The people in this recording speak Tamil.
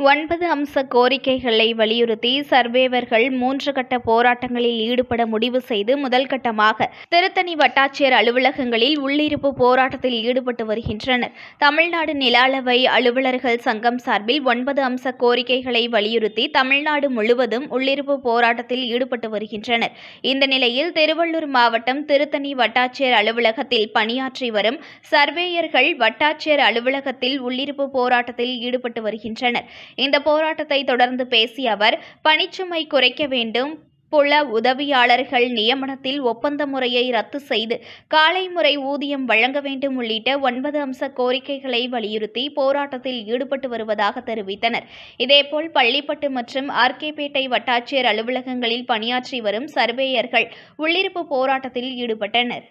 ஒன்பது அம்ச கோரிக்கைகளை வலியுறுத்தி சர்வேவர்கள் மூன்று கட்ட போராட்டங்களில் ஈடுபட முடிவு செய்து முதல் கட்டமாக திருத்தணி வட்டாட்சியர் அலுவலகங்களில் உள்ளிருப்பு போராட்டத்தில் ஈடுபட்டு வருகின்றனர். தமிழ்நாடு நில அளவை அலுவலர்கள் சங்கம் சார்பில் ஒன்பது அம்ச கோரிக்கைகளை வலியுறுத்தி தமிழ்நாடு முழுவதும் உள்ளிருப்பு போராட்டத்தில் ஈடுபட்டு வருகின்றனர். இந்த நிலையில் திருவள்ளூர் மாவட்டம் திருத்தணி வட்டாட்சியர் அலுவலகத்தில் பணியாற்றி வரும் சர்வேயர்கள் வட்டாட்சியர் அலுவலகத்தில் உள்ளிருப்பு போராட்டத்தில் ஈடுபட்டு வருகின்றனர். இந்த போராட்டத்தை தொடர்ந்து பேசிய அவர் பணிச்சுமை குறைக்க வேண்டும் புல உதவியாளர்கள் நியமனத்தில் ஒப்பந்த முறையை ரத்து செய்து காலை முறை ஊதியம் வழங்க வேண்டும் உள்ளிட்ட ஒன்பது அம்ச கோரிக்கைகளை வலியுறுத்தி போராட்டத்தில் ஈடுபட்டு வருவதாக தெரிவித்தனர். இதேபோல் பள்ளிப்பட்டு மற்றும் ஆர்கேபேட்டை வட்டாட்சியர் அலுவலகங்களில் பணியாற்றி வரும் சர்வேயர்கள் உள்ளிருப்பு போராட்டத்தில் ஈடுபட்டனர்.